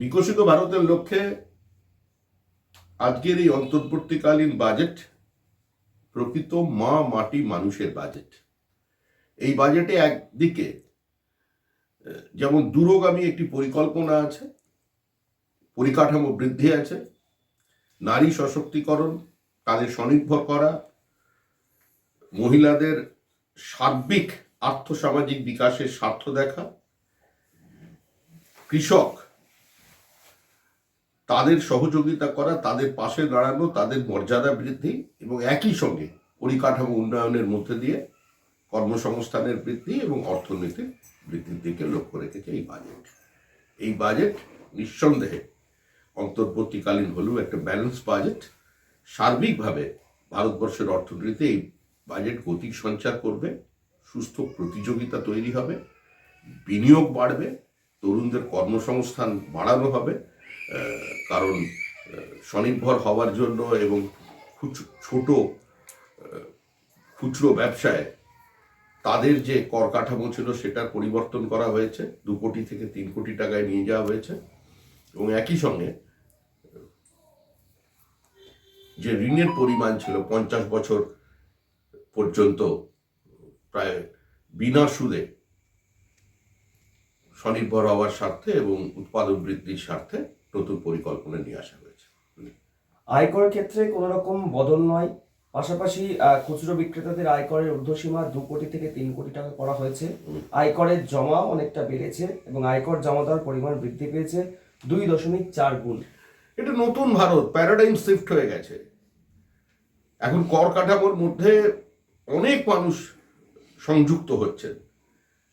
বিকশিত ভারতের লক্ষ্যে আজকের এই অন্তর্বর্তীকালীন বাজেট প্রকৃত মা মাটি মানুষের বাজেট। এই বাজেটে একদিকে যেমন দূরগামী একটি পরিকল্পনা আছে, পরিকাঠামো বৃদ্ধি আছে, নারী সশক্তিকরণ, তাদের স্বনির্ভর করা, মহিলাদের সার্বিক আর্থসামাজিক বিকাশের স্বার্থ দেখা, কৃষক তাদের সহযোগিতা করা, তাদের পাশে দাঁড়ানো, তাদের মর্যাদা বৃদ্ধি এবং একই সঙ্গে পরিকাঠামো উন্নয়নের মধ্যে দিয়ে কর্মসংস্থানের বৃদ্ধি এবং অর্থনীতির বৃদ্ধির দিকে লক্ষ্য রেখেছে এই বাজেট এই বাজেট নিঃসন্দেহে অন্তর্বর্তীকালীন হলেও একটা ব্যালেন্স বাজেট সার্বিকভাবে ভারতবর্ষের অর্থনীতিতে এই বাজেট গতি সঞ্চার করবে, সুস্থ প্রতিযোগিতা তৈরি হবে, বিনিয়োগ বাড়বে, তরুণদের কর্মসংস্থান বাড়ানো হবে কারণ স্বনির্ভর হওয়ার জন্য এবং ছোট খুচরো ব্যবসায় তাদের যে কর কাঠামো ছিল সেটার পরিবর্তন করা হয়েছে। দু কোটি থেকে তিন কোটি টাকায় নিয়ে যাওয়া হয়েছে এবং একই সঙ্গে, যে ঋণের পরিমাণ ছিল পঞ্চাশ বছর পর্যন্ত প্রায় বিনা সুদে স্বনির্ভর হওয়ার স্বার্থে এবং উৎপাদন বৃদ্ধির স্বার্থে নতুন পরিকল্পনা নিয়ে আসা হয়েছে। আয়কর ক্ষেত্রে কোনো রকম বদল নয়। পাশাপাশি খুচরো বিক্রেতাদের আয়করের ঊর্ধ্বসীমা দু কোটি থেকে তিন কোটি টাকা করা হয়েছে। আয়করের জমা অনেকটা বেড়েছে এবং আয়কর জমা দেওয়ার পরিমাণ বৃদ্ধি পেয়েছে দুই দশমিক চার গুণ। এটা নতুন ভারত প্যারাডাইম শিফট হয়ে গেছে। এখন কর কাঠামোর মধ্যে অনেক মানুষ সংযুক্ত হচ্ছেন।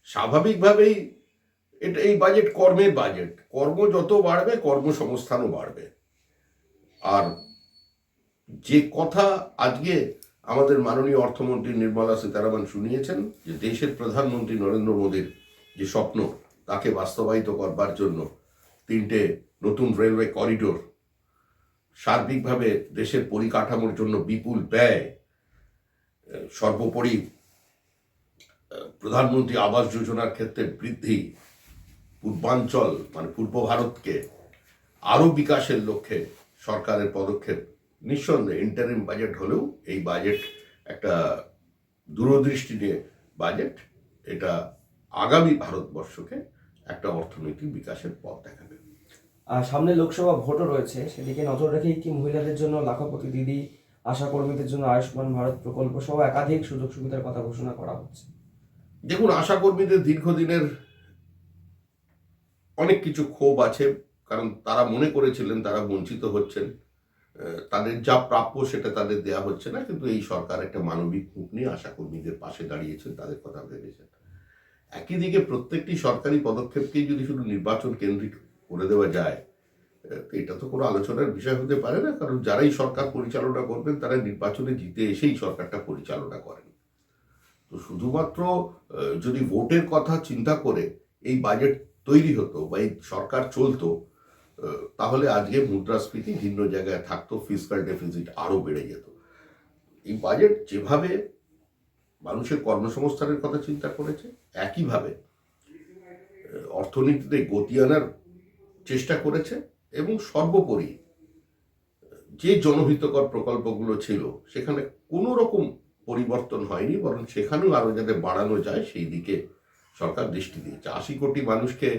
স্বাভাবিকভাবেই এটা, এই বাজেট কর্মের বাজেট। কর্ম যত বাড়বে, কর্মসংস্থানও বাড়বে। আর যে কথা আজকে আমাদের মাননীয় অর্থমন্ত্রী নির্মলা সীতারামন শুনিয়েছেন, যে দেশের প্রধানমন্ত্রী নরেন্দ্র মোদীর যে স্বপ্ন, তাকে বাস্তবায়িত করবার জন্য তিনটে নতুন রেলওয়ে করিডোর, সার্বিকভাবে দেশের পরিকাঠামোর জন্য বিপুল ব্যয়, সর্বোপরি প্রধানমন্ত্রী আবাস যোজনার ক্ষেত্রে বৃদ্ধি পূর্বাঞ্চল মানে পূর্ব ভারতকে আরও বিকাশের লক্ষ্যে সরকারের পদক্ষেপ নিঃসন্দেহে ইন্টারিম বাজেট হলেও এই বাজেট একটা দূরদৃষ্টি নিয়ে বাজেট এটা আগামী ভারতবর্ষকে একটা অর্থনৈতিক বিকাশের পথ দেখাবে। আর সামনে লোকসভা ভোটও রয়েছে সেদিকে নজর রেখেই কি মহিলাদের জন্য লাখপতি দিদি আশা কর্মীদের জন্য আয়ুষ্মান ভারত প্রকল্প সহ একাধিক সুযোগ সুবিধার কথা ঘোষণা করা হচ্ছে। দেখুন আশা কর্মীদের দীর্ঘদিনের অনেক কিছু ক্ষোভ আছে, কারণ তারা মনে করেছিলেন তারা বঞ্চিত হচ্ছেন। তাদের যা প্রাপ্য সেটা তাদের দেয়া হচ্ছে না, কিন্তু এই সরকার একটা মানবিক মুখ নিয়ে আশা কর্মীদের পাশে দাঁড়িয়েছেন, তাদের কথা ভেবেছেন। একই দিকে প্রত্যেকটি সরকারি পদক্ষেপকেই যদি শুধু নির্বাচন কেন্দ্রিক করে দেওয়া যায় এটা তো কোনো আলোচনার বিষয় হতে পারে না, কারণ যারাই সরকার পরিচালনা করবেন, তারা নির্বাচনে জিতে এসেই সরকারটা পরিচালনা করেন। তো শুধুমাত্র যদি ভোটের কথা চিন্তা করে, এই বাজেট তৈরি হতো বা এই সরকার চলতো তাহলে আজকে মুদ্রাস্ফীতি ভিন্ন জায়গায় থাকতো ফিজিক্যাল ডেফিসিট আরও বেড়ে যেত। এই বাজেট যেভাবে মানুষের কর্মসংস্থানের কথা চিন্তা করেছে, একইভাবে অর্থনীতিতে গতি আনার চেষ্টা করেছে এবং সর্বোপরি, যে জনহিতকর প্রকল্পগুলো ছিল, সেখানে কোনো রকম পরিবর্তন হয়নি, বরং সেখানেও আরও যাতে বাড়ানো যায়, সেই দিকে সরকার দৃষ্টি দিয়েছে। আশি কোটি মানুষকে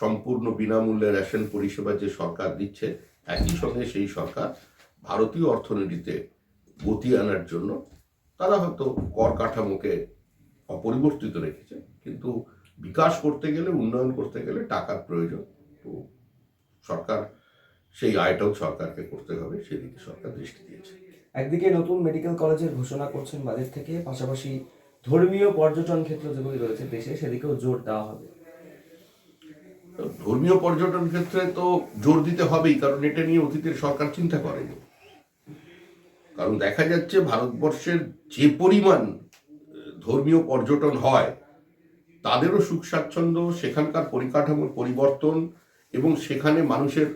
সম্পূর্ণ বিনামূল্যে রেশন পরিষেবা যে সরকার দিচ্ছে, একই সঙ্গে সেই সরকার ভারতীয় অর্থনীতিতে গতি আনার জন্য তারা হয়তো কর কাঠামোকে অপরিবর্তিত রেখেছে, কিন্তু বিকাশ করতে গেলে, উন্নয়ন করতে গেলে টাকার প্রয়োজন। তো সরকার, সেই আয়টাও সরকারকে করতে হবে, সেদিকে সরকার দৃষ্টি দিয়েছে। একদিকে নতুন মেডিকেল কলেজের ঘোষণা করছেন বাজেট থেকে, পাশাপাশি ধর্মীয় পর্যটন ক্ষেত্র যেগুলি রয়েছে দেশে, সেদিকেও জোর দেওয়া হবে। ধর্মীয় পর্যটন ক্ষেত্রে তো জোর দিতে হবেই, কারণ এটা নিয়ে অতীতের সরকার চিন্তা করেনি। কারণ দেখা যাচ্ছে ভারতবর্ষের যে পরিমাণ, ধর্মীয় পর্যটন হয়, তাদেরও সুখ স্বাচ্ছন্দ্য, সেখানকার পরিকাঠামোর পরিবর্তন এবং সেখানে মানুষের,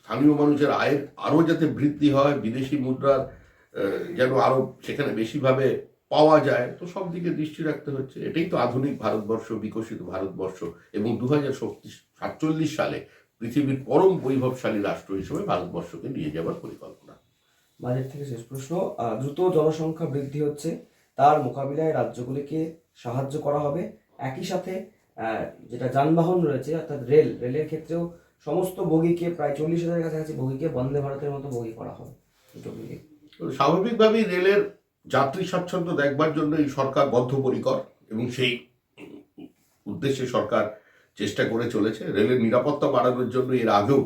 স্থানীয় মানুষের আয়ের আরও যাতে বৃদ্ধি হয়, বিদেশি মুদ্রার যেন আরও সেখানে বেশিভাবে পাওয়া যায় তো সব দিকে দৃষ্টি রাখতে হচ্ছে। এটাই তো আধুনিক ভারতবর্ষ বিকশিত ভারতবর্ষ এবং দু হাজার সাতচল্লিশ সালে পৃথিবীর পরম বৈভবশালী রাষ্ট্র হিসেবে ভারতবর্ষকে নিয়ে যাওয়ার পরিকল্পনা। বাজেট থেকে শেষ প্রশ্ন দ্রুত জনসংখ্যা বৃদ্ধি হচ্ছে তার মোকাবিলায় রাজ্যগুলিকে সাহায্য করা হবে। একই সাথে যেটা যানবাহন রয়েছে অর্থাৎ রেল রেলের ক্ষেত্রেও সমস্ত বগিকে প্রায় চল্লিশ হাজারের কাছাকাছি বগিকে বন্দে ভারতের মতো বগি করা হবে। দুটো স্বাভাবিকভাবেই রেলের যাত্রী স্বাচ্ছন্দ্য দেখবার জন্য এই সরকার বদ্ধপরিকর এবং সেই উদ্দেশ্যে সরকার চেষ্টা করে চলেছে। রেলের নিরাপত্তা বাড়ানোর জন্য এর আগেও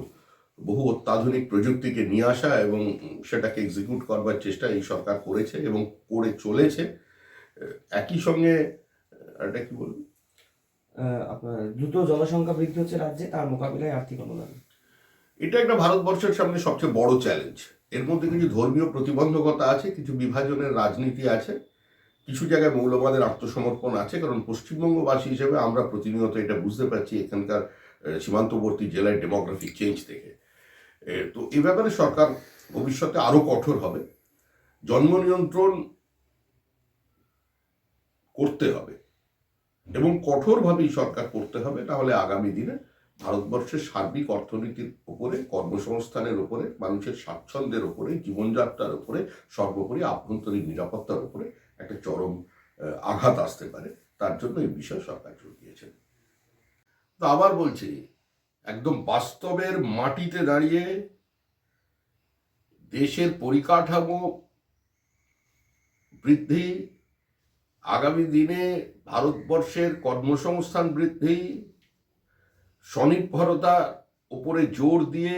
বহু অত্যাধুনিক প্রযুক্তিকে নিয়ে আসা এবং সেটাকে এক্সিকিউট করবার চেষ্টা এই সরকার করেছে এবং করে চলেছে। একই সঙ্গে এটা কি বলব? আপনার দ্রুত জনসংখ্যা বৃদ্ধি হচ্ছে রাজ্যে তার মোকাবিলায় আর্থিক অনুদান এটা একটা ভারতবর্ষের সামনে সবচেয়ে বড় চ্যালেঞ্জ এর মধ্যে কিছু ধর্মীয় প্রতিবন্ধকতা আছে, কিছু বিভাজনের রাজনীতি আছে, কিছু জায়গায় মৌলবাদের আত্মসমর্পণ আছে, কারণ পশ্চিমবঙ্গবাসী হিসেবে আমরা প্রতিনিয়ত এটা বুঝতে পারছি এখানকার সীমান্তবর্তী জেলায় ডেমোগ্রাফিক চেঞ্জ থেকে। তো এ ব্যাপারে সরকার ভবিষ্যতে আরও কঠোর হবে। জন্ম নিয়ন্ত্রণ করতে হবে এবং কঠোরভাবেই সরকার করতে হবে, তাহলে আগামী দিনে ভারতবর্ষের সার্বিক অর্থনীতির উপরে, কর্মসংস্থানের উপরে, মানুষের স্বাচ্ছন্দ্যের উপরে, জীবনযাত্রার উপরে, সর্বোপরি আভ্যন্তরীণ নিরাপত্তার উপরে একটা চরম আঘাত আসতে পারে। তার জন্য এই বিষয়ে সরকার জোর দিয়েছেন তো আবার বলছি, একদম বাস্তবের মাটিতে দাঁড়িয়ে দেশের পরিকাঠামো বৃদ্ধি, আগামী দিনে ভারতবর্ষের কর্মসংস্থান বৃদ্ধি স্বনির্ভরতা উপরে জোর দিয়ে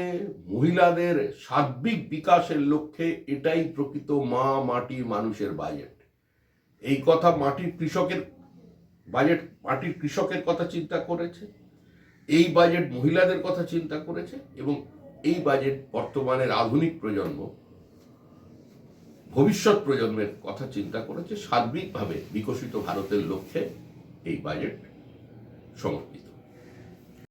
মহিলাদের সার্বিক বিকাশের লক্ষ্যে এটাই প্রকৃত মা মাটি মানুষের বাজেট এই কথা মাটির কৃষকের বাজেট মাটির কৃষকের কথা চিন্তা করেছে, এই বাজেট মহিলাদের কথা চিন্তা করেছে এবং এই বাজেট বর্তমানের আধুনিক প্রজন্ম, ভবিষ্যৎ প্রজন্মের কথা চিন্তা করেছে সার্বিকভাবে বিকশিত ভারতের লক্ষ্যে এই বাজেট সমর্পিত।